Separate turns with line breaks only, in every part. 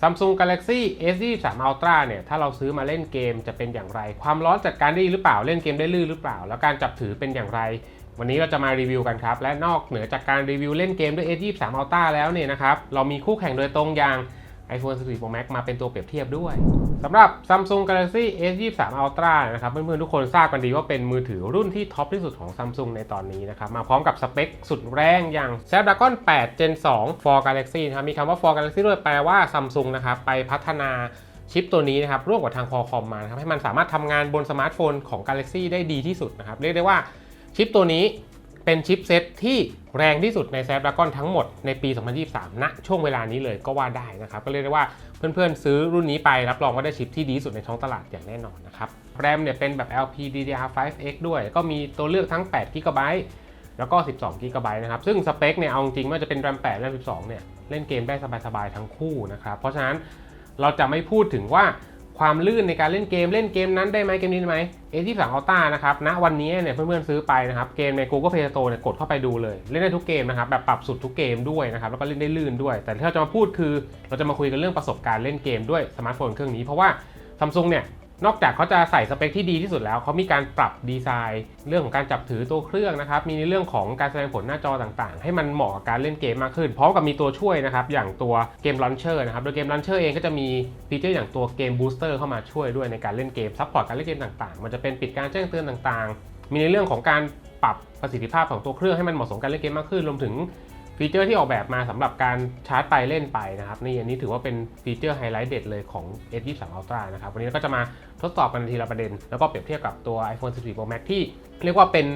Samsung Galaxy S23 Ultra เนี่ยถ้าเราซื้อมาเล่นเกมจะเป็นอย่างไร ความร้อนจัดการได้ดีหรือเปล่าเล่นเกมได้ลื่นหรือเปล่า แล้วการจับถือเป็นอย่างไร วันนี้เราจะมารีวิวกันครับ และนอกเหนือจากการรีวิวเล่นเกมด้วย S23 Ultra แล้วเนี่ยนะครับเรามีคู่แข่งโดยตรงอย่าง iPhone 14 Pro Max มาเป็นตัวเปรียบเทียบด้วยสำหรับ Samsung Galaxy S23 Ultra นะครับเพื่อนๆทุกคนทราบกันดีว่าเป็นมือถือรุ่นที่ท็อปที่สุดของ Samsung ในตอนนี้นะครับมาพร้อมกับสเปคสุดแรงอย่าง Snapdragon 8 Gen 2 for Galaxy นะครับมีคำว่า for Galaxy ด้วยแปลว่า Samsung นะครับไปพัฒนาชิปตัวนี้นะครับร่วมกับทาง Qualcomm มานะครับให้มันสามารถทำงานบนสมาร์ทโฟนของ Galaxy ได้ดีที่สุดนะครับเรียกได้ว่าชิปตัวนี้ เป็นชิปเซตที่แรงที่สุดใน Snapdragon ทั้งหมดในปี 2023 ณ ช่วงเวลานี้เลยก็ว่าได้นะครับ ก็เรียกได้ว่าเพื่อนๆ ซื้อรุ่นนี้ไป รับรองว่าได้ชิปที่ดีสุดในท้องตลาดอย่างแน่นอนนะครับ แรมเนี่ยเป็นแบบ LPDDR5X ด้วย ก็มีตัวเลือกทั้ง 8 g b แล้วก็ 12 g b นะครับ ซึ่งสเปคเนี่ยเอาจริงว่าจะเป็น RAM 8 RAM 12 เนี่ย เล่นเกมได้สบายๆ ทั้งคู่นะครับ เพราะฉะนั้นเราจะไม่พูดถึงว่า ความลื่นในการเล่นเกมเล่นเกมนั้นได้ไหมเกมนี้ได้ไหม A23 Ultra นะครับณวันนี้เนี่ยเพื่อนๆซื้อไปนะครับเกมใน Google Play Store เนี่ยกดเข้าไปดูเลย เล่นได้ทุกเกมนะครับแบบปรับสุดทุกเกมด้วยนะครับแล้วก็เล่นได้ลื่นด้วย แต่ที่เราจะมาพูดคือ เราจะมาคุยกันเรื่องประสบการณ์เล่นเกมด้วยสมาร์ทโฟนเครื่องนี้เพราะว่า Samsung เนี่ย นอกจากเขาจะใส่สเปคที่ดีที่สุดแล้วเขามีการปรับดีไซน์ เรื่องของการจับถือตัวเครื่องนะครับ มีในเรื่องของการแสดงผลหน้าจอต่างๆ ให้มันเหมาะกับการเล่นเกมมากขึ้น พร้อมกับมีตัวช่วยนะครับ อย่างตัวเกมลันเชอร์นะครับ โดยเกมลันเชอร์เองก็จะมีฟีเจอร์อย่างตัวเกมบูสเตอร์เข้ามาช่วยด้วยในการเล่นเกมซัพพอร์ตการเล่นเกมต่างๆ มันจะเป็นปิดการแจ้งเตือนต่างๆ มีในเรื่องของการปรับประสิทธิภาพของตัวเครื่องให้มันเหมาะสมกับการเล่นเกมมากขึ้น รวมถึง ฟีเจอร์ที่ออกแบบมาสำหรับการชาร์จไปเล่นไปนะครับนี่อันนี้ถือว่าเป็นฟีเจอร์ไฮไลท์เด็ดเลยของ S23 Ultra นะครับวันนี้เราก็จะมาทดสอบกันทีละประเด็น แล้วก็เปรียบเทียบกับตัว iPhone 14 Pro Max ที่เรียกว่าเป็น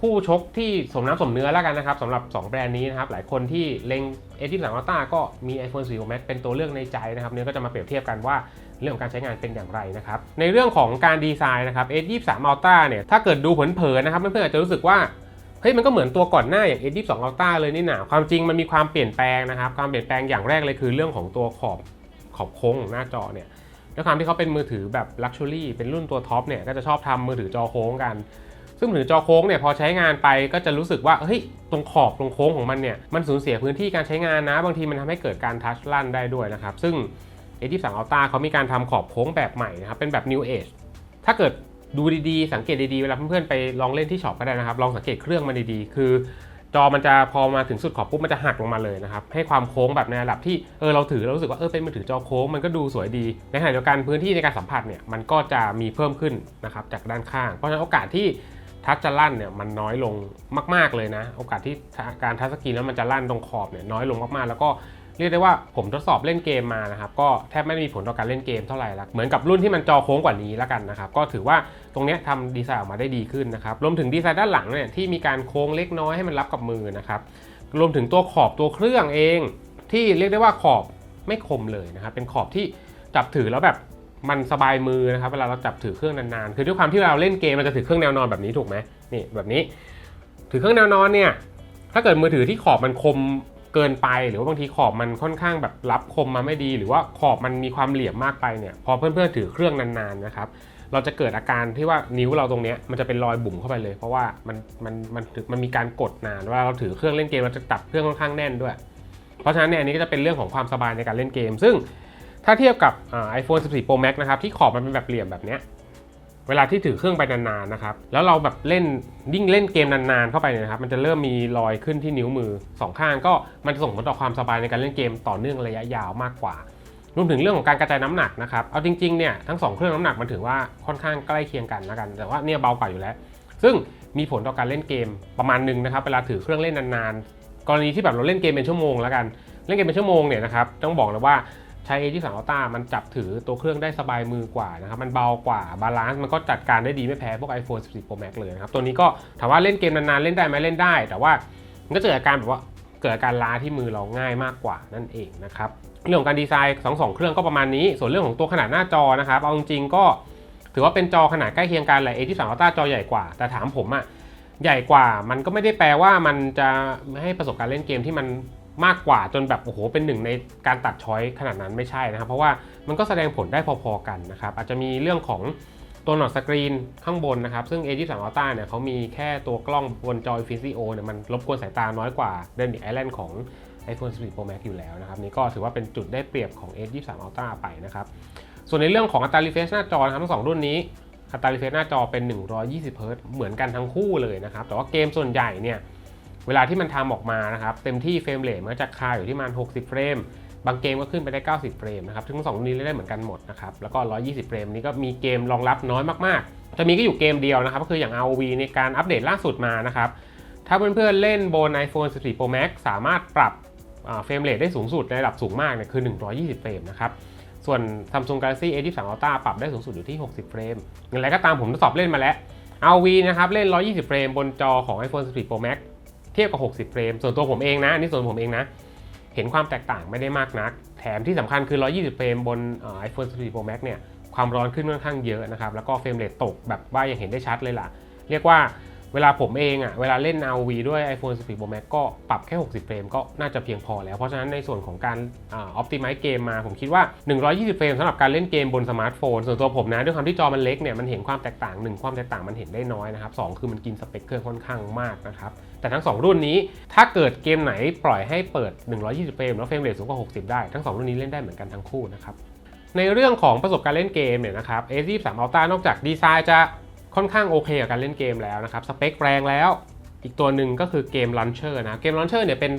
คู่ชกที่สมน้ำสมเนื้อแล้วกันนะครับสำหรับ 2 แบรนด์นี้นะครับหลายคนที่เล็ง S23 Ultra ก็มี iPhone 14 Pro Max เป็นตัวเลือกในใจนะครับเนี่ยก็จะมาเปรียบเทียบกันว่าเรื่องของการใช้งานเป็นอย่างไรนะครับในเรื่องของการดีไซน์นะครับ S23 Ultra เนี่ยถ้าเกิดดูเผินๆนะครับเพื่อนๆอาจจะรู้สึกว่า เฮ้ยมันก็เหมือนตัวก่อนหน้าอย่าง S22 Ultra เลยนี่หนาความจริงมันมีความเปลี่ยนแปลงนะครับความเปลี่ยนแปลงอย่างแรกเลยคือเรื่องของตัวขอบขอบโค้งหน้าจอเนี่ยด้วยความที่เขาเป็นมือถือแบบ Luxury เป็นรุ่นตัวท็อปเนี่ยก็จะชอบทำมือถือจอโค้งกัน ซึ่งมือถือจอโค้งเนี่ยพอใช้งานไปก็จะรู้สึกว่าเฮ้ยตรงขอบตรงโค้งของมันเนี่ยมันสูญเสียพื้นที่การใช้งานนะ บางทีมันทำให้เกิดการทัชลั่นได้ด้วยนะครับซึ่ง A23 Ultra เขามีการทำขอบโค้งแบบใหม่นะครับเป็นแบบ New Age ถ้าเกิด ดูดีๆ สังเกตดีๆ เวลาเพื่อนๆไปลองเล่นที่ช็อปก็ได้นะครับ ลองสังเกตเครื่องมันดีๆ คือ จอมันจะพอมาถึงสุดขอบปุ๊บมันจะหักลงมาเลยนะครับ ให้ความโค้งแบบในระดับที่เออเราถือเรารู้สึกว่าเออเป็นมือถือจอโค้งมันก็ดูสวยดี ในขณะเดียวกันพื้นที่ในการสัมผัสเนี่ยมันก็จะมีเพิ่มขึ้นนะครับจากด้านข้าง เพราะฉะนั้นโอกาสที่ทัชจะลั่นเนี่ยมันน้อยลงมาก ๆเลยนะ โอกาสที่การทัชสกรีนแล้วมันจะลั่นตรงขอบเนี่ยน้อยลงมากๆ แล้วก็ เรียกได้ว่าผมทดสอบเล่นเกมมานะครับก็แทบไม่มีผลต่อการเล่นเกมเท่าไหร่ละเหมือนกับรุ่นที่มันจอโค้งกว่านี้แล้วกันนะครับก็ถือว่าตรงนี้ทำดีไซน์ออกมาได้ดีขึ้นนะครับรวมถึงดีไซน์ด้านหลังเนี่ยที่มีการโค้งเล็กน้อยให้มันรับกับมือนะครับรวมถึงตัวขอบตัวเครื่องเอง ที่เรียกได้ว่าขอบไม่คมเลยนะครับเป็นขอบที่จับถือแล้วแบบมันสบายมือนะครับเวลาเราจับถือเครื่องนานๆ คือด้วยความที่เราเล่นเกมเราจะถือเครื่องแนวนอนแบบนี้ถูกไหมนี่แบบนี้ ถือเครื่องแนวนอนเนี่ยถ้าเกิดมือถือที่ขอบมันคม เกินไปหรือว่าบางทีขอบมันค่อนข้างแบบรับคมมาไม่ดี หรือว่าขอบมันมีความเหลี่ยมมากไปเนี่ยพอเพื่อนๆถือเครื่องนานๆนะครับเราจะเกิดอาการที่ว่านิ้วเราตรงนี้มันจะเป็นรอยบุ๋มเข้าไปเลย เพราะว่ามันมันมันมันมีการกดนานว่าเราถือเครื่องเล่นเกมเราจะจับเครื่องค่อนข้างแน่นด้วย เพราะฉะนั้นเนี่ยอันนี้ก็จะเป็นเรื่องของความสบายในการเล่นเกม ซึ่งถ้าเทียบกับไอโฟน14 Pro Max นะครับที่ขอบมันเป็นแบบเหลี่ยมแบบเนี้ย เวลาที่ถือเครื่องไปนานๆนะครับ แล้วเราแบบเล่นยิ่งเล่นเกมนานๆเข้าไปเนี่ยนะครับมันจะเริ่มมีรอยขึ้นที่นิ้วมือสองข้างก็มันจะส่งผลต่อความสบายในการเล่นเกมต่อเนื่องระยะยาวมากกว่ารวมถึงเรื่องของการกระจายน้ำหนักนะครับ เอาจริงๆเนี่ยทั้งสองเครื่องน้ำหนักมันถือว่าค่อนข้างใกล้เคียงกันแล้วกัน แต่ว่าเนี่ยเบากว่าอยู่แล้ว ซึ่งมีผลต่อการเล่นเกมประมาณหนึ่งนะครับ เวลาถือเครื่องเล่นนานๆ กรณีที่แบบเราเล่นเกมเป็นชั่วโมงแล้วกัน เล่นเกมเป็นชั่วโมงเนี่ยนะครับต้องบอกเลยว่า ช้ A23 Ultra มันจับถือตัวเครื่องได้สบายมือกว่านะครับ มันเบากว่าบาลานซ์มันก็จัดการได้ดีไม่แพ้พวก iPhone 14 Pro Max เลยนะครับ ตัวนี้ก็ถามว่าเล่นเกมนานๆ เล่นได้ไหมเล่นได้ แต่ว่ามันก็เกิดอาการแบบว่าเกิดอาการล้าที่มือเราง่ายมากกว่านั่นเองนะครับ เรื่องของการดีไซน์สองสองเครื่องก็ประมาณนี้ ส่วนเรื่องของตัวขนาดหน้าจอนะครับ เอาจริงๆก็ ถือว่าเป็นจอขนาดใกล้เคียงกันแหละ A23 Ultra จอใหญ่กว่า แต่ถามผมอะใหญ่กว่ามันก็ไม่ได้แปลว่ามันจะให้ประสบการณ์เล่นเกมที่มัน มากกว่าจนแบบโอ้โหเป็นหนึ่งในการตัดช้อยขนาดนั้นไม่ใช่นะครับ เพราะว่ามันก็แสดงผลได้พอๆกันนะครับอาจจะมีเรื่องของตัวหนอดสกรีนข้างบนนะครับ ซึ่ง A23 Ultra เนี่ยเขามีแค่ตัวกล้องบนจอ Infinity O เนี่ยมันรบกวนสายตาน้อยกว่า Dynamic Island ของ iPhone 14 Pro Max อยู่แล้วนะครับ นี่ก็ถือว่าเป็นจุดได้เปรียบของ S23 Ultra ไปนะครับ ส่วนในเรื่องของอัตรา refresh หน้าจอนะครับทั้งสองรุ่นนี้อัตรา refresh หน้าจอเป็น 120 Hz เหมือนกันทั้งคู่เลยนะครับแต่ว่าเกมส่วนใหญ่เนี่ย เวลาที่มันทำออกมานะครับเต็มที่เฟรมเรทมันจะคาอยู่ที่ประมาณ60 เฟรม บางเกมก็ขึ้นไปได้ 90 เฟรมนะครับทั้งสองรุ่นนี้เล่นได้เหมือนกันหมดนะครับแล้วก็ 120 เฟรมนี้ก็มีเกมรองรับน้อยมากๆ จะมีก็อยู่เกมเดียวนะครับก็คืออย่าง ROV ในการอัปเดตล่าสุดมานะครับถ้าเพื่อนๆเล่นบน iPhone 14 Pro Max สามารถปรับเฟรมเรทได้สูงสุดในระดับสูงมากเนี่ยคือ 120 เฟรมนะครับส่วน Samsung Galaxy A23 Ultra ปรับได้สูงสุดอยู่ที่ 60 เฟรมอย่างไรก็ตามผมทดสอบเล่นมาแล้ว ROV นะครับเล่น 120 เฟรมบนจอของ iPhone 14 Pro Max เทียบกับ 60 เฟรม ส่วนตัวผมเองนะอันนี่ส่วนผมเองนะ เห็นความแตกต่างไม่ได้มากนัก แถมที่สำคัญคือ 120 เฟรมบน iPhone 14 Pro Max เนี่ย ความร้อนขึ้นค่อนข้างเยอะนะครับ แล้วก็เฟรมเรทตกแบบว่ายังเห็นได้ชัดเลยล่ะ เรียกว่า เวลาผมเองอะ่ะเวลาเล่น ROV ด้วย iPhone 14 Pro Max ก็ปรับแค่ 60 เฟรมก็น่าจะเพียงพอแล้ว เพราะฉะนั้นในส่วนของการออ p t i m i z e เกมมา ผมคิดว่า 120 เฟรมสำหรับการเล่นเกมบนสมาร์ทโฟน ส่วนตัวผมนะด้วยความที่จอมันเล็กเนี่ยมันเห็นความแตกต่าง1ความแตกต่างมันเห็นได้น้อยนะครับสองคือมันกินสเปคเครื่องค่อนข้างมากนะครับแต่ทั้ง 2 รุ่นนี้ถ้าเกิดเกมไหนปล่อยให้เปิด 120 เฟรมแล้วเฟรมเรทสูงกว่า 60 ได้ทั้ง 2 รุ่นนี้เล่นได้เหมือนกันทั้งคู่นะครับในเรื่องของประสบการณ์เล่นเกมเนี่ยนะครับ A23 Ultra นอกจากดีไซน์จะ ค่อนข้างโอเคกับการเล่นเกมแล้วนะครับ สเปคแรงแล้ว อีกตัวหนึ่งก็คือเกมลันเชอร์นะ เกมลันเชอร์เนี่ยเป็น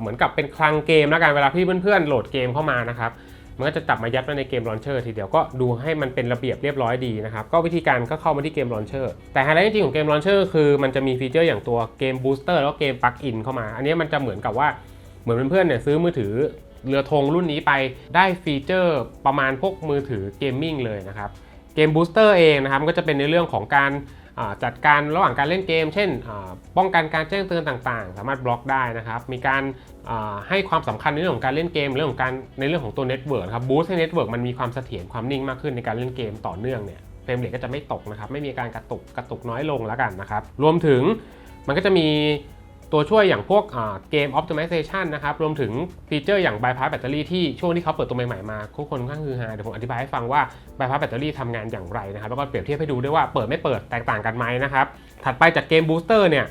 เหมือนกับเป็นคลังเกมแล้วกันเวลาที่เพื่อนๆโหลดเกมเข้ามานะครับ มันก็จะจับมายัดไว้ในเกมลอนเชอร์ทีเดียวก็ดูให้มันเป็นระเบียบเรียบร้อยดีนะครับ ก็วิธีการก็เข้ามาที่เกมลอนเชอร์แต่ไฮไลท์จริงของเกมลอนเชอร์คือมันจะมีฟีเจอร์อย่างตัวเกมบูสเตอร์แล้วก็เกมปลั๊กอินเข้ามา อันนี้มันจะเหมือนกับว่าเหมือนเพื่อนๆเนี่ยซื้อมือถือเรือธงรุ่นนี้ไปได้ฟีเจอร์ประมาณพวกมือถือเกมมิ่งเลยนะครับ เกมบูสเตอร์เองนะครับก็จะเป็นในเรื่องของการจัดการระหว่างการเล่นเกม เช่น ป้องกันการแจ้งเตือนต่างๆ สามารถบล็อกได้นะครับ มีการให้ความสำคัญในเรื่องของการเล่นเกม เรื่องของการในเรื่องของตัวเน็ตเวิร์กครับบูสต์ให้เน็ตเวิร์กมันมีความเสถียรความนิ่งมากขึ้นในการเล่นเกมต่อเนื่องเนี่ยเฟรมเรทก็จะไม่ตกนะครับ ไม่มีการกระตุกกระตุกน้อยลงแล้วกันนะครับ รวมถึงมันก็จะมี ตัวช่วยอย่างพวกเกม optimization นะครับ รวมถึงฟีเจอร์อย่าง bypass แบตเตอรี่ที่ช่วงที่เขาเปิดตัวใหม่ๆมาทุกคนค่อนข้างฮือฮาเดี๋ยวผมอธิบายให้ฟังว่า bypass แบตเตอรี่ทำงานอย่างไรนะครับ แล้วก็เปรียบเทียบให้ดูด้วยว่าเปิดไม่เปิดแตกต่างกันไหมนะครับ ถัดไปจากเกมบูสเตอร์เนี่ย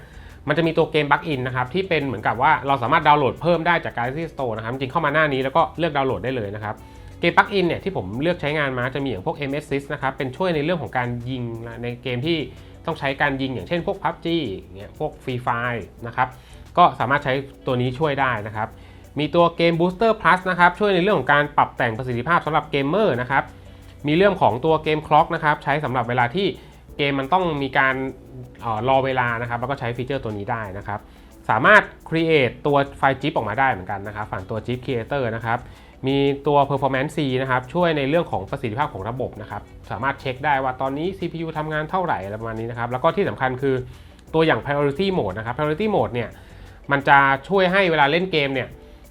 มันจะมีตัวเกมบั g อินนะครับที่เป็นเหมือนกับว่าเราสามารถดาวน์โหลดเพิ่มได้จาก Galaxy Store นะครับจริงเข้ามาหน้านี้แล้วก็เลือกดาวน์โหลดได้เลยนะครับเกมบั g อินเนี่ยที่ผมเลือกใช้งานมาจะมีอย่างพวก MS s i s นะครับเป็นช่วยในเรื่องของการยิงนะในเกมที่ ต้องใช้การยิงอย่างเช่นพวก PUBG อย่างเงี้ยพวก Free Fire นะครับก็สามารถใช้ตัวนี้ช่วยได้นะครับ มีตัวเกม Booster Plus นะครับช่วยในเรื่องของการปรับแต่งประสิทธิภาพสำหรับเกมเมอร์นะครับมีเรื่องของตัวเกมคล็อกนะครับใช้สำหรับเวลาที่เกมมันต้องมีการออรอเวลานะครับแล้วก็ใช้ฟีเจอร์ตัวนี้ได้นะครับสามารถ create ตัวไฟล์ zip ออกมาได้เหมือนกันนะครับฝั่งตัว zip creator นะครับ มีตัว performance C นะครับช่วยในเรื่องของประสิทธิภาพของระบบนะครับสามารถเช็คได้ว่าตอนนี้ CPU ทำงานเท่าไหร่ประมาณนี้นะครับแล้วก็ที่สำคัญคือตัวอย่าง priority mode นะครับ priority mode เนี่ยมันจะช่วยให้เวลาเล่นเกมเนี่ย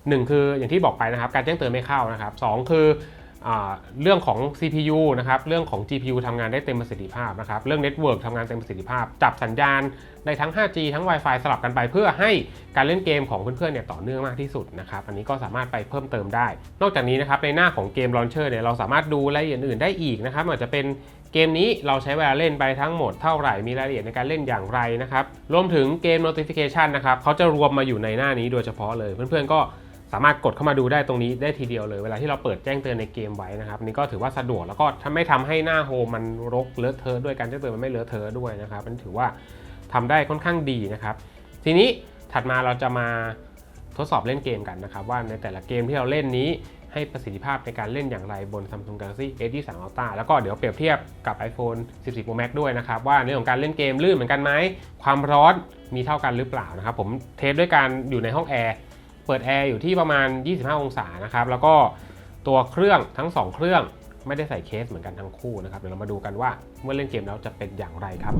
หนึ่งคืออย่างที่บอกไปนะครับการแจ้งเตือนไม่เข้านะครับสองคือ เรื่องของ CPU นะครับ เรื่องของ GPU ทำงานได้เต็มประสิทธิภาพนะครับ เรื่อง Network ทำงานเต็มประสิทธิภาพ จับสัญญาณได้ทั้ง 5G ทั้ง Wi-Fi สลับกันไปเพื่อให้การเล่นเกมของเพื่อนๆเนี่ยต่อเนื่องมากที่สุดนะครับ อันนี้ก็สามารถไปเพิ่มเติมได้ นอกจากนี้นะครับในหน้าของเกม Launcher เนี่ยเราสามารถดูรายละเอียดอื่นได้อีกนะครับอาจจะเป็นเกมนี้เราใช้เวลาเล่นไปทั้งหมดเท่าไหร่ มีรายละเอียดในการเล่นอย่างไรนะครับ รวมถึงเกม notification นะครับเขาจะรวมมาอยู่ในหน้านี้โดยเฉพาะเลย เพื่อนๆก็ สามารถกดเข้ามาดูได้ตรงนี้ได้ทีเดียวเลย เวลาที่เราเปิดแจ้งเตือนในเกมไว้นะครับนี่ก็ถือว่าสะดวกแล้วก็ทำไม่ทำให้หน้าโฮมมันรกเลอะเทอะด้วยการแจ้งเตือนมันไม่เลอะเทอะด้วยนะครับมันถือว่าทำได้ค่อนข้างดีนะครับ ทีนี้ถัดมาเราจะมาทดสอบเล่นเกมกันนะครับว่าในแต่ละเกมที่เราเล่นนี้ให้ประสิทธิภาพในการเล่นอย่างไรบน Samsung Galaxy S23 Ultra แล้วก็เดี๋ยวเปรียบเทียบกับ iPhone 14 Pro Max ด้วยนะครับ ว่าเรื่องของการเล่นเกมลื่นเหมือนกันไหม ความร้อนมีเท่ากันหรือเปล่านะครับ ผมเทสด้วยการอยู่ในห้องแอร์ เปิดแอร์อยู่ที่ประมาณ 25 องศานะครับ แล้วก็ตัวเครื่องทั้ง 2 เครื่องไม่ได้ใส่เคสเหมือนกันทั้งคู่นะครับ เดี๋ยวเรามาดูกันว่าเมื่อเล่นเกมแล้วจะเป็นอย่างไรครับ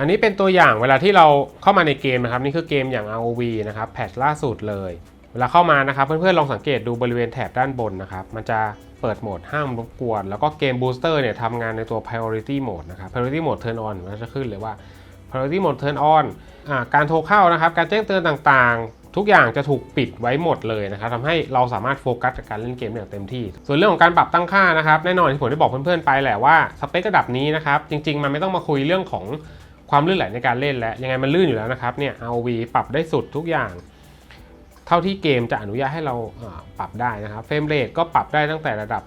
อันนี้เป็นตัวอย่างเวลาที่เราเข้ามาในเกมนะครับ นี่คือเกมอย่าง ROV นะครับแพทชล่าสุดเลย เวลาเข้ามานะครับ เพื่อนๆลองสังเกตดูบริเวณแถบด้านบนนะครับ มันจะเปิดโหมดห้ามรบกวน แล้วก็เกมบูสเตอร์เนี่ยทำงานในตัว priority mode นะครับ priority mode turn on มันจะขึ้นเลยว่า priority mode turn on อ่าการโทรเข้านะครับ การแจ้งเตือนต่างๆ ทุกอย่างจะถูกปิดไว้หมดเลยนะครับทำให้เราสามารถโฟกัสกับการเล่นเกมอย่างเต็มที่ ส่วนเรื่องของการปรับตั้งค่านะครับแน่นอนที่ผมได้บอกเพื่อนๆไปแหละว่าสเปคระดับนี้นะครับจริง ๆ มันไม่ต้องมาคุยเรื่องของความลื่นไหลในการเล่นแล้วยังไงมันลื่นอยู่แล้วนะครับเนี่ย ROV ปรับได้สุดทุกอย่าง เท่าที่เกมจะอนุญาตให้เราปรับได้นะครับเฟรมเรทก็ปรับได้ตั้งแต่ระดับ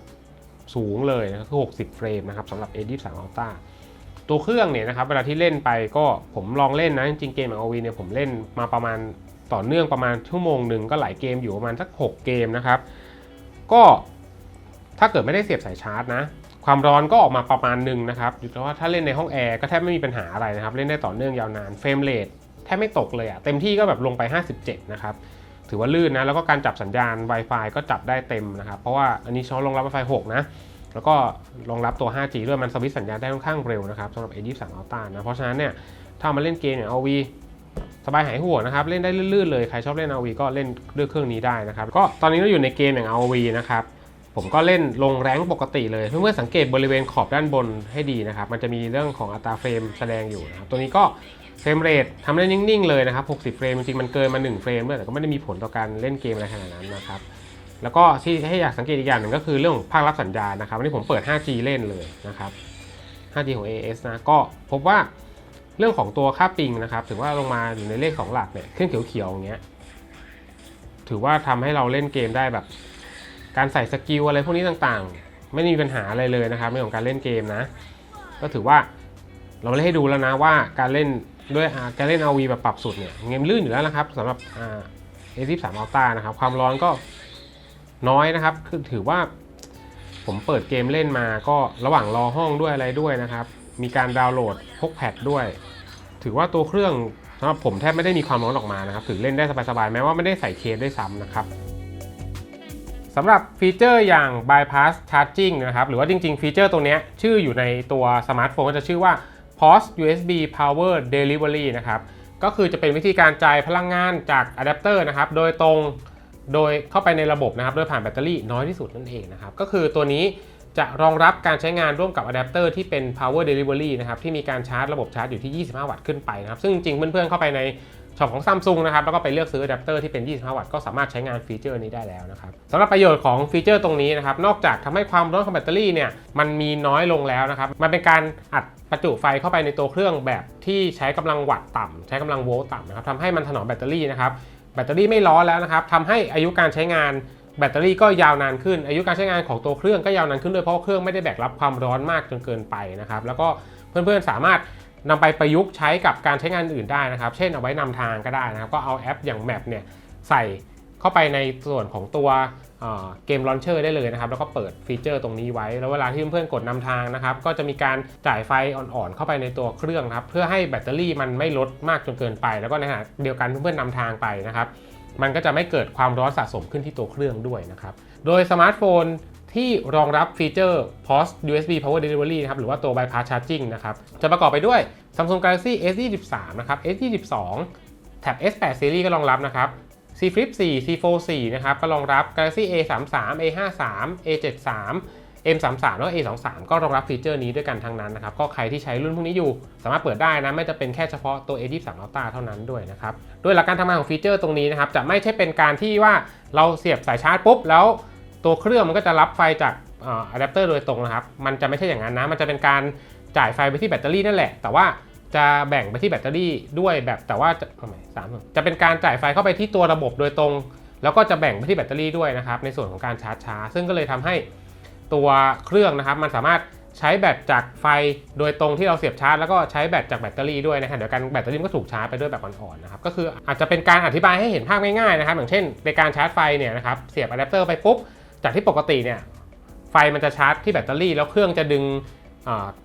สูงเลยนะคือ 60 เฟรมนะครับสำหรับ A23 Ultra ตัวเครื่องเนี่ยนะครับเวลาที่เล่นไปก็ผมลองเล่นนะ จริงๆเกมของ OV เนี่ยผมเล่นมาประมาณ ต่อเนื่องประมาณชั่วโมงหนึ่งก็หลายเกมอยู่ประมาณสัก 6 เกมนะครับ ก็ถ้าเกิดไม่ได้เสียบสายชาร์จนะ ความร้อนก็ออกมาประมาณหนึ่งนะครับแต่ว่าถ้าเล่นในห้องแอร์ก็แทบไม่มีปัญหาอะไรนะครับ เล่นได้ต่อเนื่องยาวนานเฟรมเรทแทบไม่ตกเลยอะเต็มที่ก็แบบลงไป 57 นะครับ ถือว่าลื่นนะ แล้วก็การจับสัญญาณ Wi-Fi ก็จับได้เต็มนะครับ เพราะว่าอันนี้ช้อนรองรับ Wi-Fi 6 นะ แล้วก็รองรับตัว 5G ด้วย มันสวิตสัญญาณได้ค่อนข้างเร็วนะครับสำหรับ A23 Ultra นะ เพราะฉะนั้นเนี่ย ถ้าเอามาเล่นเกมอย่าง RV สบายหายห่วงนะครับ เล่นได้ลื่นๆเลย ใครชอบเล่น RV ก็เล่นด้วยเครื่องนี้ได้นะครับ ก็ตอนนี้เราอยู่ในเกมอย่าง RV นะครับ ผมก็เล่นลงแรงปกติเลย เพื่อนๆสังเกตบริเวณขอบด้านบนให้ดีนะครับ มันจะมีเรื่องของอัตราเฟรมแสดงอยู่นะครับ ตัวนี้ก็เฟรมเรททำได้นิ่งๆเลยนะครับ 60 เฟรมจริงๆมันเกินมา 1 เฟรมด้วยแต่ก็ไม่ได้มีผลต่อการเล่นเกมอะไรขนาดนั้นนะครับ แล้วก็ที่ให้อยากสังเกตอีกอย่างหนึ่งก็คือเรื่องของภาครับสัญญาณนะครับวันนี้ผมเปิด 5G เล่นเลยนะครับ 5G ของ AS นะ ก็พบว่า เรื่องของตัวค่าปิงนะครับถือว่าลงมาอยู่ในเลข 2 หลักเนี่ยขึ้นเขียวๆอย่างเงี้ยถือว่าทำให้เราเล่นเกมได้แบบ การใส่สกิลอะไรพวกนี้ต่างๆ ไม่มีปัญหาอะไรเลยนะครับในเรื่องของการเล่นเกมนะ ก็ถือว่าเราเล่นให้ดูแล้วนะว่าการเล่นด้วยการเล่น RV แบบปรับสุดเนี่ยเกมลื่นอยู่แล้วนะครับสำหรับอ่า A13 Ultra นะครับความร้อนก็น้อยนะครับคือถือว่าผมเปิดเกมเล่นมาก็ระหว่างรอห้องด้วยอะไรด้วยนะครับ มีการดาวน์โหลดพกแพดด้วย ถือว่าตัวเครื่องสำหรับผมแทบไม่ได้มีความร้อนออกมานะครับ ถือเล่นได้สบายๆ แม้ว่าไม่ได้ใส่เคสด้วยซ้ำนะครับสำหรับฟีเจอร์อย่าง bypass charging นะครับ หรือว่าจริง ๆ ฟีเจอร์ตัวนี้ชื่ออยู่ในตัวสมาร์ทโฟนก็จะชื่อว่า POS USB Power Delivery นะครับ ก็คือจะเป็นวิธีการจ่ายพลังงานจากอะแดปเตอร์นะครับ โดยตรง โดยเข้าไปในระบบนะครับ โดยผ่านแบตเตอรี่น้อยที่สุดนั่นเองนะครับ ก็คือตัวนี้ จะรองรับการใช้งานร่วมกับอะแดปเตอร์ที่เป็น power delivery นะครับที่มีการชาร์จระบบชาร์จอยู่ที่ 25 วัตต์ขึ้นไปนะครับซึ่งจริงเพื่อนๆเข้าไปในช็อปของ Samsung นะครับแล้วก็ไปเลือกซื้ออะแดปเตอร์ที่เป็น 25 วัตต์ก็สามารถใช้งานฟีเจอร์นี้ได้แล้วนะครับสำหรับประโยชน์ของฟีเจอร์ตรงนี้นะครับนอกจากทำให้ความร้อนของแบตเตอรี่เนี่ยมันมีน้อยลงแล้วนะครับมันเป็นการอัดประจุไฟเข้าไปในตัวเครื่องแบบที่ใช้กำลังวัตต์ต่ำใช้กำลังโวลต์ต่ำนะครับทำให้มันถนอมแบตเตอรี่นะครับแบตเตอรี่ไม่ร้อนแล้วนะครับทำให้อายุการใช้งาน แบตเตอรี่ก็ยาวนานขึ้น อายุการใช้งานของตัวเครื่องก็ยาวนานขึ้นด้วยเพราะเครื่องไม่ได้แบกรับความร้อนมากจนเกินไปนะครับแล้วก็เพื่อนๆสามารถนำไปประยุกต์ใช้กับการใช้งานอื่นได้นะครับ เช่นเอาไว้นำทางก็ได้นะครับ ก็เอาแอปอย่าง Map เนี่ยใส่เข้าไปในส่วนของตัวเกมลอนเชอร์ได้เลยนะครับ แล้วก็เปิดฟีเจอร์ตรงนี้ไว้ แล้วเวลาที่เพื่อนๆกดนำทางนะครับ ก็จะมีการจ่ายไฟอ่อนๆเข้าไปในตัวเครื่องนะครับ เพื่อให้แบตเตอรี่มันไม่ลดมากจนเกินไป แล้วก็ในขณะเดียวกันเพื่อนๆนำทางไปนะครับ มันก็จะไม่เกิดความร้อนสะสมขึ้นที่ตัวเครื่องด้วยนะครับ โดยสมาร์ทโฟนที่รองรับฟีเจอร์ POS USB Power Delivery นะครับ หรือว่าตัว Bypass Charging นะครับ จะประกอบไปด้วย Samsung Galaxy S23 นะครับ S22 แท็บ S8 Series ก็รองรับนะครับ C Flip 4 C Fold 4นะครับ ก็รองรับ Galaxy A33 A53 A73 M33 แล้วก็ A23 ก็รองรับฟีเจอร์นี้ด้วยกันทั้งนั้นนะครับ ก็ใครที่ใช้รุ่นพวกนี้อยู่ สามารถเปิดได้นะ ไม่จะเป็นแค่เฉพาะตัว A23 Ultra เท่านั้นด้วยนะครับ โดยหลักการทำงานของฟีเจอร์ตรงนี้นะครับ จะไม่ใช่เป็นการที่ว่าเราเสียบสายชาร์จปุ๊บ แล้วตัวเครื่องมันก็จะรับไฟจากอะแดปเตอร์โดยตรงนะครับ มันจะไม่ใช่อย่างนั้นนะ มันจะเป็นการจ่ายไฟไปที่แบตเตอรี่นั่นแหละ แต่ว่าจะแบ่งไปที่แบตเตอรี่ด้วยแบบแต่ว่าจะทำไมสามจะเป็นการจ่ายไฟเข้าไปที่ตัวระบบโดยตรง แล้วก็จะแบ่งไปที่แบตเตอรี่ด้วยนะครับในส่วนของการชาร์จช้า ซึ่งก็เลยทำให้ ตัวเครื่องนะครับ มันสามารถใช้แบตจากไฟโดยตรงที่เราเสียบชาร์จแล้วก็ใช้แบตจากแบตเตอรี่ด้วยนะครับเดี๋ยวกันแบตเตอรี่ก็ถูกชาร์จไปด้วยแบบอ่อนๆนะครับก็คืออาจจะเป็นการอธิบายให้เห็นภาพง่ายๆนะครับ อย่างเช่น ในการชาร์จไฟเนี่ยนะครับเสียบอะแดปเตอร์ไปปุ๊บจากที่ปกติเนี่ยไฟมันจะชาร์จที่แบตเตอรี่ แล้วเครื่องจะดึง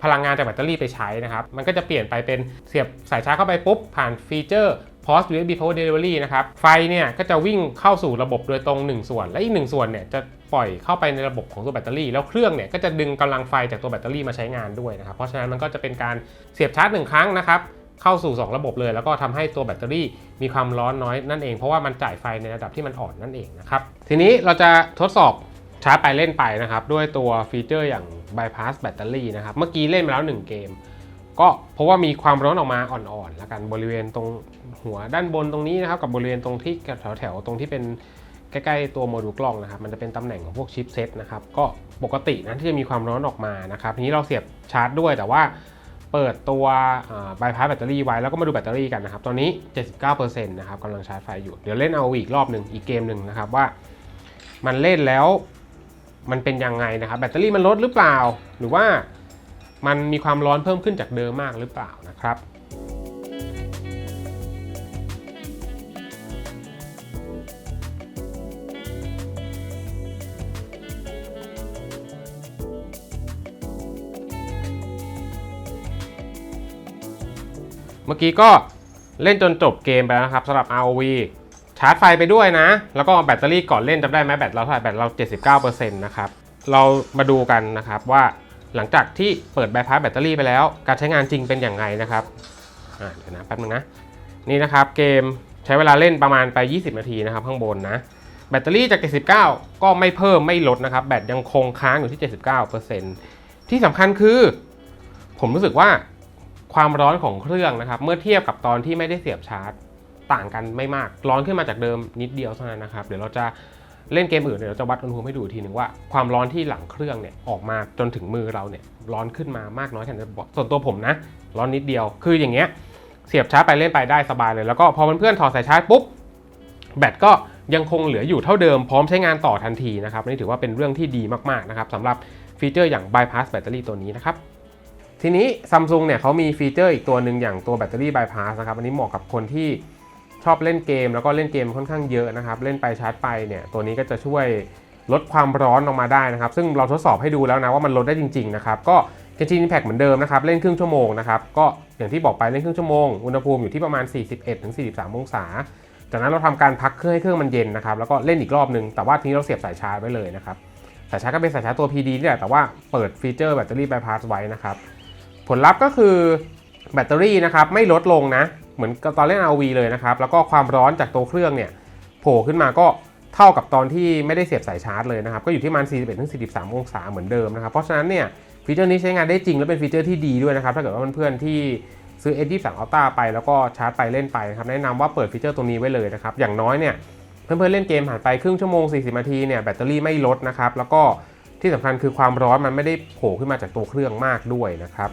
พลังงานจากแบตเตอรี่ไปใช้นะครับ มันก็จะเปลี่ยนไปเป็นเสียบสายชาร์จเข้าไปปุ๊บ ผ่านฟีเจอร์ POS USB Power Delivery นะครับ ไฟเนี่ยก็จะวิ่งเข้าสู่ระบบโดยตรง 1 ส่วน และอีก 1 ส่วนเนี่ยจะ ปล่อยเข้าไปในระบบของตัวแบตเตอรี่ แล้วเครื่องเนี่ยก็จะดึงกำลังไฟจากตัวแบตเตอรี่มาใช้งานด้วยนะครับ เพราะฉะนั้นมันก็จะเป็นการเสียบชาร์จ1ครั้งนะครับเข้าสู่ 2 ระบบเลย แล้วก็ทำให้ตัวแบตเตอรี่มีความร้อนน้อยนั่นเองเพราะว่ามันจ่ายไฟในระดับที่มันอ่อนนั่นเองนะครับทีนี้เราจะทดสอบชาร์จไปเล่นไปนะครับด้วยตัวฟีเจอร์อย่าง bypass แบตเตอรี่นะครับเมื่อกี้เล่นมาแล้ว 1 เกม ก็เพราะว่ามีความร้อนออกมาอ่อนๆแล้วกันบริเวณตรงหัวด้านบนตรงนี้นะครับกับบริเวณตรงที่แถวๆตรงที่เป็น ใกล้ๆตัวโมดูลกล้องนะครับมันจะเป็นตำแหน่งของพวกชิปเซตนะครับก็ปกตินะที่จะมีความร้อนออกมานะครับทีนี้เราเสียบชาร์จด้วยแต่ว่าเปิดตัวบายพาสแบตเตอรี่ไว้แล้วก็มาดูแบตเตอรี่กันนะครับ ตอนนี้ 79%นะครับกำลังชาร์จไฟอยู่ เดี๋ยวเล่นเอาอีกรอบหนึ่งอีกเกมหนึ่งนะครับว่ามันเล่นแล้วมันเป็นยังไงนะครับแบตเตอรี่มันลดหรือเปล่า หรือว่ามันมีความร้อนเพิ่มขึ้นจากเดิมมากหรือเปล่านะครับ เมื่อกี้ก็เล่นจนจบเกมไปแล้วนะครับสำหรับ ROV ชาร์จไฟไปด้วยนะ แล้วก็แบตเตอรี่ก่อนเล่นจำได้ไหมแบตเราเท่าไหร่แบตเรา 79%นะครับเรามาดูกันนะครับว่าหลังจากที่เปิดใบพัดแบตเตอรี่ไปแล้ว การใช้งานจริงเป็นอย่างไรนะครับอ่าเดี๋ยวนะแป๊บนึงนะนี่นะครับเกมใช้เวลาเล่นประมาณไป 20 นาทีนะครับข้างบนนะแบตเตอรี่จาก 79 ก็ไม่เพิ่มไม่ลดนะครับ แบตยังคงค้างอยู่ที่ 79%ที่สำคัญคือ ผมรู้สึกว่า ความร้อนของเครื่องนะครับ เมื่อเทียบกับตอนที่ไม่ได้เสียบชาร์จ ต่างกันไม่มาก ร้อนขึ้นมาจากเดิมนิดเดียวเท่านั้นนะครับ เดี๋ยวเราจะเล่นเกมอื่นเดี๋ยวเราจะวัดอุณหภูมิให้ดูอีกทีหนึ่งว่าความร้อนที่หลังเครื่องเนี่ยออกมาจนถึงมือเราเนี่ยร้อนขึ้นมามากน้อยแค่ไหนส่วนตัวผมนะ ร้อนนิดเดียว คืออย่างเงี้ยเสียบชาร์จไปเล่นไปได้สบายเลย แล้วก็พอเพื่อนๆถอดสายชาร์จปุ๊บแบตก็ยังคงเหลืออยู่เท่าเดิมพร้อมใช้งานต่อทันทีนะครับนี่ถือว่าเป็นเรื่องที่ดีมากๆนะครับสำหรับฟีเจอร์อย่าง bypass แบตเตอรี่ตัวนี้นะครับ ทีนี้ซัมซุงเนี่ยเขามีฟีเจอร์อีกตัวหนึ่งอย่างตัวแบตเตอรี่บายพาสนะครับ อันนี้เหมาะกับคนที่ชอบเล่นเกม แล้วก็เล่นเกมค่อนข้างเยอะนะครับ เล่นไปชาร์จไปเนี่ยตัวนี้ก็จะช่วยลดความร้อนลงมาได้นะครับ ซึ่งเราทดสอบให้ดูแล้วนะว่ามันลดได้จริง ๆ นะครับ ก็จริงๆ Impact เหมือนเดิมนะครับ เล่นครึ่งชั่วโมงนะครับ ก็อย่างที่บอกไปเล่นครึ่งชั่วโมง อุณหภูมิอยู่ที่ประมาณ 41-43 องศา จากนั้นเราทำการพักเครื่องให้เครื่องมันเย็นนะครับ แล้วก็เล่นอีกรอบนึงแต่ว่าทีนี้เราเสียบสายชาร์จไว้เลยนะครับ สายชาร์จก็เป็นสายชาร์จตัว PD นี่แหละ แต่ว่าเปิดฟีเจอร์แบตเตอรี่บพาสไว้นะครับ ผลลัพธ์ก็คือแบตเตอรี่นะครับไม่ลดลงนะ เหมือนตอนเล่น RV เลยนะครับ แล้วก็ความร้อนจากตัวเครื่องเนี่ยโผล่ขึ้นมาก็เท่ากับตอนที่ไม่ได้เสียบสายชาร์จเลยนะครับ ก็อยู่ที่มัน 41-43 องศาเหมือนเดิมนะครับ เพราะฉะนั้นเนี่ยฟีเจอร์นี้ใช้งานได้จริงและเป็นฟีเจอร์ที่ดีด้วยนะครับ ถ้าเกิดว่าเพื่อนๆที่ซื้อ S23 Ultra ไปแล้วก็ชาร์จไปเล่นไปนะครับแนะนำว่าเปิดฟีเจอร์ตรงนี้ไว้เลยนะครับ อย่างน้อยเนี่ยเพื่อนๆเล่นเกมผ่านไปครึ่งชั่วโมง 40 นาทีเนี่ยแบตเตอรี่ไม่ลดนะครับแล้วก็ที่สำคัญคือความร้อนมันไม่ได้โผล่ขึ้นมาจากตัวเครื่องมากด้วยนะครับ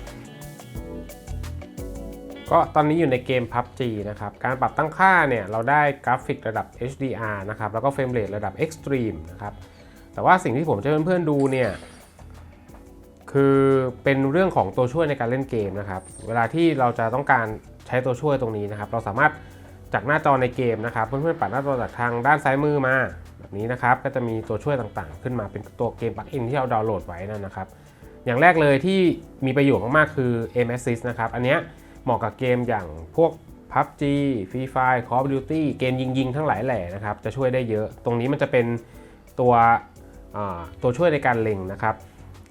ก็ตอนนี้อยู่ในเกม PUBG นะครับ การปรับตั้งค่าเนี่ยเราได้กราฟิกระดับ HDR นะครับ แล้วก็เฟรมเรทระดับ Extreme นะครับ แต่ว่าสิ่งที่ผมจะให้เพื่อนๆดูเนี่ยคือเป็นเรื่องของตัวช่วยในการเล่นเกมนะครับ เวลาที่เราจะต้องการใช้ตัวช่วยตรงนี้นะครับ เราสามารถจากหน้าจอในเกมนะครับเพื่อนๆปัดหน้าจอจากทางด้านซ้ายมือมาแบบนี้นะครับ ก็จะมีตัวช่วยต่างๆ ขึ้นมาเป็นตัวเกมปลั๊กอินที่เราดาวน์โหลดไว้นั่นนะครับ อย่างแรกเลยที่มีประโยชน์มากๆคือ Aim Assist นะครับ อันเนี้ย เหมาะกับเกมอย่างพวก PUBG Free Fire Call of Duty เกมยิงๆ ทั้งหลายแหล่นะครับ จะช่วยได้เยอะ ตรงนี้มันจะเป็นตัวตัวช่วยในการเล็งนะครับ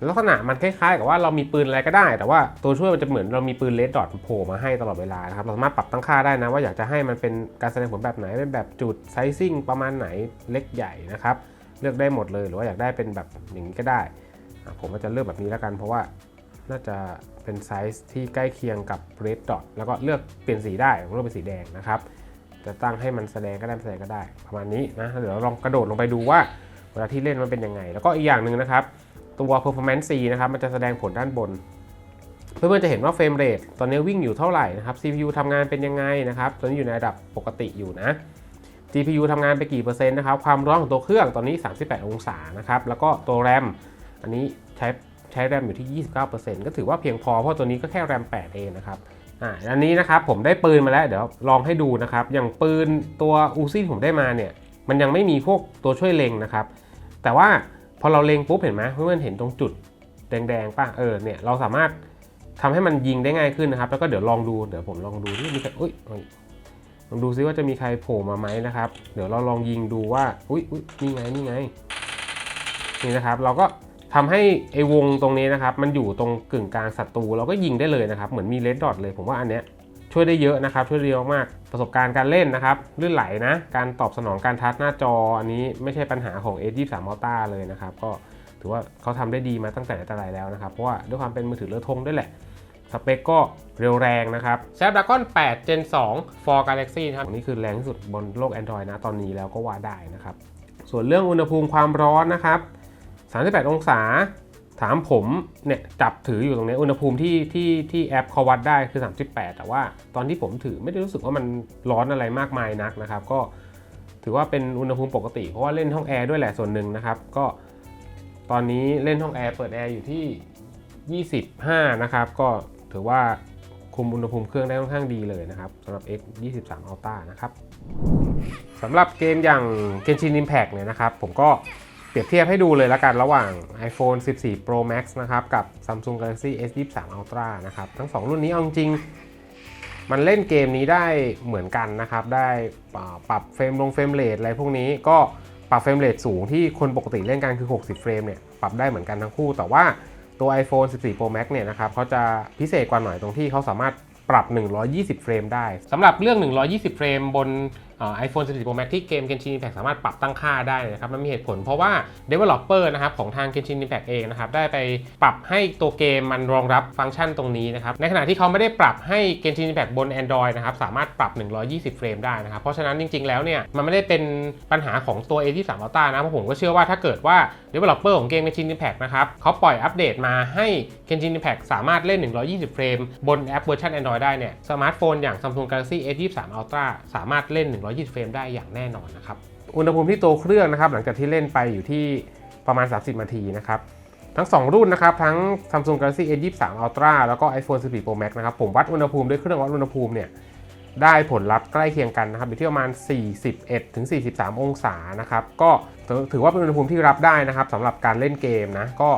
ลักษณะมันคล้ายๆ กับว่าเรามีปืนอะไรก็ได้ แต่ว่าตัวช่วยมันจะเหมือนเรามีปืนเลดดอทโผล่มาให้ตลอดเวลานะครับ เราสามารถปรับตั้งค่าได้นะ ว่าอยากจะให้มันเป็นการแสดงผลแบบไหน เป็นแบบจุดไซซิ่งประมาณไหนเล็กใหญ่นะครับ เลือกได้หมดเลย หรือว่าอยากได้เป็นแบบอย่างนี้ก็ได้ ผมก็จะเลือกแบบนี้แล้วกันเพราะว่า น่าจะเป็นไซส์ที่ใกล้เคียงกับ red dot แล้วก็เลือกเปลี่ยนสีได้ผมเลือกเป็นสีแดงนะครับ จะตั้งให้มันแสดงก็ได้แสดงก็ได้ ประมาณนี้นะเดี๋ยวเราลองกระโดดลงไปดูว่าเวลาที่เล่นมันเป็นยังไง แล้วก็อีกอย่างหนึ่งนะครับ ตัว performance C นะครับมันจะแสดงผลด้านบน เพื่อนๆจะเห็นว่าเฟรมเรทตอนนี้วิ่งอยู่เท่าไหร่นะครับ CPU ทำงานเป็นยังไงนะครับตอนนี้อยู่ในระดับปกติอยู่นะ GPU ทำงานไปกี่เปอร์เซ็นต์นะครับ ความร้อนของตัวเครื่องตอนนี้ 38 องศานะครับ แล้วก็ตัว RAM อันนี้ใช้ ใช้แรมอยู่ที่ 29%ก็ถือว่าเพียงพอเพราะตัวนี้ก็แค่แรม8เองนะครับอ่าอันนี้นะครับผมได้ปืนมาแล้วเดี๋ยวลองให้ดูนะครับอย่างปืนตัวอูซี่ผมได้มาเนี่ยมันยังไม่มีพวกตัวช่วยเล็งนะครับแต่ว่าพอเราเล็งปุ๊บเห็นไหมเพื่อนเห็นตรงจุดแดงๆป่ะเออเนี่ยเราสามารถทำให้มันยิงได้ง่ายขึ้นนะครับ แล้วก็เดี๋ยวลองดูเดี๋ยวผมลองดูที่มีใครอุ้ยลองดูซิว่าจะมีใครโผล่มาไหมนะครับ เดี๋ยวเราลองยิงดูว่าอุ้ยอุ้ยนี่ไงนี่ไงนี่นะครับ เราก็ ทำให้ไอ้วงตรงนี้นะครับ มันอยู่ตรงกึ่งกลางศัตรูเราก็ยิงได้เลยนะครับ เหมือนมีเลดดอทเลย ผมว่าอันเนี้ยช่วยได้เยอะนะครับ ช่วยได้เยอะมากประสบการณ์การเล่นนะครับลื่นไหลนะ การตอบสนองการทัชหน้าจอ อันนี้ไม่ใช่ปัญหาของ A23 Ultra เลยนะครับ ก็ถือว่าเขาทำได้ดีมาตั้งแต่ไหนแต่ไรแล้วนะครับ เพราะว่าด้วยความเป็นมือถือเลือทงด้วยแหละสเปคก็เร็วแรงนะครับ Snapdragon 8 Gen 2 for Galaxy นะครับนี่คือแรงที่สุดบนโลก Android นะตอนนี้แล้วก็ว่าได้นะครับ ส่วนเรื่องอุณหภูมิความร้อนนะครับ 38 องศา ถามผมเนี่ยจับถืออยู่ตรงนี้อุณหภูมิที่ที่ที่แอปเขาวัดได้คือ 38 แต่ว่าตอนที่ผมถือไม่ได้รู้สึกว่ามันร้อนอะไรมากมายนักนะครับ ก็ถือว่าเป็นอุณหภูมิปกติ เพราะว่าเล่นห้องแอร์ด้วยแหละส่วนหนึ่งนะครับ ก็ตอนนี้เล่นห้องแอร์เปิดแอร์อยู่ที่ 25 นะครับ ก็ถือว่าคุมอุณหภูมิเครื่องได้ค่อนข้างดีเลยนะครับสำหรับ X 23 Ultra นะครับสำหรับเกมอย่าง Genshin Impact เนี่ยนะครับ ผมก็ เปรียบเทียบให้ดูเลยละกันระหว่าง iPhone 14 Pro Max นะครับกับ Samsung Galaxy S 23 Ultra นะครับทั้ง 2 รุ่นนี้เอาจริงมันเล่นเกมนี้ได้เหมือนกันนะครับ ได้ปรับเฟรมลงเฟรมเรทอะไรพวกนี้ก็ปรับเฟรมเรทสูงที่คนปกติเล่นกันคือ 60 เฟรมเนี่ยปรับได้เหมือนกันทั้งคู่ แต่ว่าตัว iPhone 14 Pro Max เนี่ยนะครับเขาจะพิเศษกว่าหน่อยตรงที่เขาสามารถปรับ 120 เฟรมได้สำหรับเรื่อง 120 เฟรมบน ไอโฟน14 Pro Max ที่เกม Genshin Impact สามารถปรับตั้งค่าได้นะครับมันมีเหตุผลเพราะว่า Developer นะครับของทาง Genshin Impact เองนะครับได้ไปปรับให้ตัวเกมมันรองรับฟังก์ชันตรงนี้นะครับในขณะที่เขาไม่ได้ปรับให้ Genshin Impact บน Android นะครับสามารถปรับ 120 เฟรมได้นะครับเพราะฉะนั้นจริง ๆ แล้วเนี่ยมันไม่ได้เป็นปัญหาของตัว A23 Ultra นะเพราะผมก็เชื่อว่าถ้าเกิดว่า Developer ของเกม Genshin Impact นะครับเขาปล่อยอัปเดตมาให้ Genshin Impact สามารถเล่น 120 เฟรมบนแอปเวอร์ชัน Android ได้เนี่ยสมาร์ทโฟนอย่าง Samsung Galaxy S23 Ultra สามารถเล่น120 เฟรมได้อย่างแน่นอนนะครับ อุณหภูมิที่ตัวเครื่องนะครับ หลังจากที่เล่นไปอยู่ที่ประมาณ 30 นาทีนะครับ ทั้ง 2 รุ่นนะครับ ทั้ง Samsung Galaxy S23 Ultra แล้วก็ iPhone 14 Pro Max นะครับ ผมวัดอุณหภูมิด้วยเครื่องวัดอุณหภูมิเนี่ย ได้ผลลัพธ์ใกล้เคียงกันนะครับอยู่ที่ประมาณ 41ถึง43 องศานะครับ ก็ถือว่าเป็นอุณหภูมิที่รับได้นะครับสำหรับการเล่นเกมนะ ก็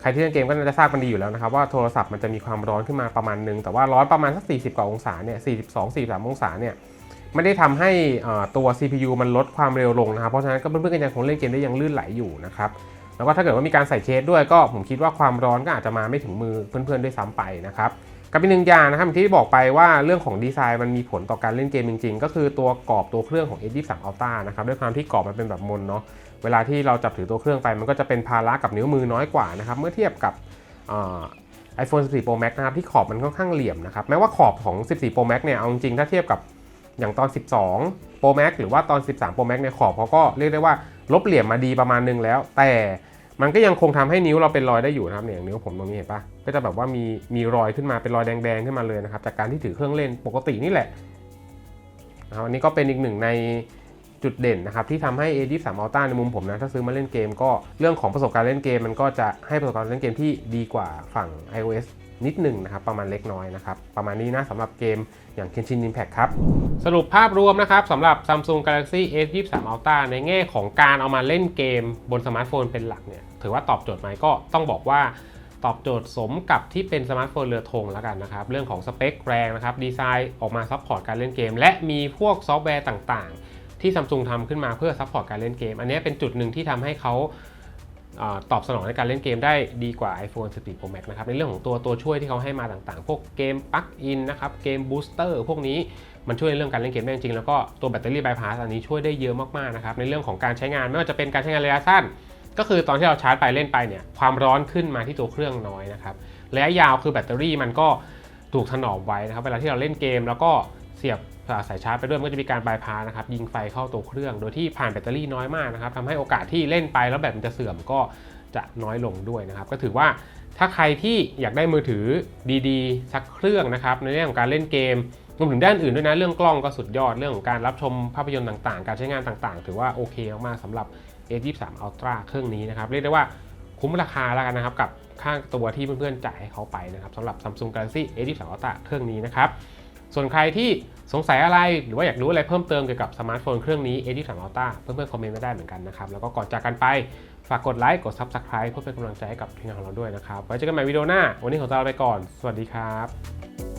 ใครที่เล่นเกมก็น่าจะทราบกันดีอยู่แล้วนะครับว่าโทรศัพท์มันจะมีความร้อนขึ้นมาประมาณนึง แต่ว่าร้อนประมาณสัก 40 กว่าองศาเนี่ย 42 43 องศาเนี่ย ไม่ได้ทำให้ตัว CPU มันลดความเร็วลงนะครับ เพราะฉะนั้นก็เพื่อนๆก็ยังคงเล่นเกมได้ยังลื่นไหลอยู่นะครับแล้วก็ถ้าเกิดว่ามีการใส่เคสด้วยก็ผมคิดว่าความร้อนก็อาจจะมาไม่ถึงมือเพื่อนๆด้วยซ้ำไปนะครับกับอีกหนึ่งอย่างนะครับที่บอกไปว่าเรื่องของดีไซน์มันมีผลต่อการเล่นเกมจริง ๆ ก็คือตัวกรอบตัวเครื่องของ S23 Ultra นะครับด้วยความที่กรอบมันเป็นแบบมนเนาะเวลาที่เราจับถือตัวเครื่องไปมันก็จะเป็นภาระกับนิ้วมือน้อยกว่านะครับเมื่อเทียบกับไอโฟน14 Pro Max นะครับที่ขอบมันค่อนข้างเหลี่ยมนะครับแม้ว่าขอบของ 14 Pro Max เนี่ยเอาจริงถ้าเทียบกับ อย่างตอน 12 Pro Max หรือว่าตอน 13 Pro Max เนี่ยขอบเขาก็เรียกได้ว่าลบเหลี่ยมมาดีประมาณนึงแล้ว แต่มันก็ยังคงทำให้นิ้วเราเป็นรอยได้อยู่นะครับเนี่ยนิ้วผมตรงนี้เห็นปะก็จะแบบว่ามีมีรอยขึ้นมาเป็นรอยแดงๆขึ้นมาเลยนะครับจากการที่ถือเครื่องเล่นปกตินี่แหละนะครับอันนี้ก็เป็นอีกหนึ่งในจุดเด่นนะครับที่ทำให้ A23 Ultra ในมุมผมนะถ้าซื้อมาเล่นเกมก็เรื่องของประสบการณ์เล่นเกม มันก็จะให้ประสบการณ์เล่นเกมที่ดีกว่าฝั่ง iOS นิดหนึ่งนะครับประมาณเล็กน้อยนะครับประมาณนี้นะสำหรับเกมอย่าง Genshin Impact ครับสรุปภาพรวมนะครับสำหรับ Samsung Galaxy S23 Ultra ในแง่ของการเอามาเล่นเกมบนสมาร์ทโฟนเป็นหลักเนี่ยถือว่าตอบโจทย์ไหมก็ต้องบอกว่าตอบโจทย์สมกับที่เป็นสมาร์ทโฟนเรือธงแล้วกันนะครับ เรื่องของสเปคแรงนะครับ ดีไซน์ออกมาซัพพอร์ตการเล่นเกม และมีพวกซอฟต์แวร์ต่างๆ ที่ซัมซุงทำขึ้นมาเพื่อซัพพอร์ตการเล่นเกม อันนี้เป็นจุดหนึ่งที่ทำให้เขา ตอบสนองในการเล่นเกมได้ดีกว่า iPhone 14 Pro Max นะครับในเรื่องของตัวตัวช่วยที่เขาให้มาต่างๆ พวกเกมปลั๊กอินนะครับเกมบูสเตอร์พวกนี้มันช่วยในเรื่องการเล่นเกมได้จริงๆแล้วก็ตัวแบตเตอรี่บายพาสอันนี้ช่วยได้เยอะมากๆนะครับในเรื่องของการใช้งานไม่ว่าจะเป็นการใช้งานระยะสั้น ก็คือตอนที่เราชาร์จไปเล่นไปเนี่ยความร้อนขึ้นมาที่ตัวเครื่องน้อยนะครับระยะยาวคือแบตเตอรี่มันก็ถูกถนอมไว้นะครับเวลาที่เราเล่นเกมแล้วก็เสียบ สายชาร์จไปด้วยมันก็จะมีการบายพาสนะครับยิงไฟเข้าตัวเครื่อง โดยที่ผ่านแบตเตอรี่น้อยมากนะครับทำให้โอกาสที่เล่นไปแล้วแบตมันจะเสื่อมก็จะน้อยลงด้วยนะครับ ก็ถือว่าถ้าใครที่อยากได้มือถือดีๆ สักเครื่องนะครับในเรื่องของการเล่นเกมรวมถึงด้านอื่นด้วยนะเรื่องกล้องก็สุดยอดเรื่องของการรับชมภาพยนตร์ต่างๆ การใช้งานต่างๆ ถือว่าโอเคมากๆสำหรับ A23 Ultra เครื่องนี้นะครับ เรียกได้ว่าคุ้มราคาแล้วกันนะครับ กับค่าตัวที่เพื่อนๆจ่ายให้เขาไปนะครับสำหรับ Samsung Galaxy A23 Ultra เครื่องนี้นะครับ ส่วนใครที่สงสัยอะไรหรือว่าอยากรู้อะไรเพิ่มเติมเกี่ยวกับสมาร์ทโฟนเครื่องนี้ A23 Ultra เพื่อนๆคอมเมนต์มาได้เหมือนกันนะครับ แล้วก็ก่อนจากกันไป ฝากกดไลค์กด Subscribe เพื่อเป็นกำลังใจให้กับทีมงานของเราด้วยนะครับ ไว้เจอกันใหม่วิดีโอหน้า วันนี้ขอตัวลาไปก่อน สวัสดีครับ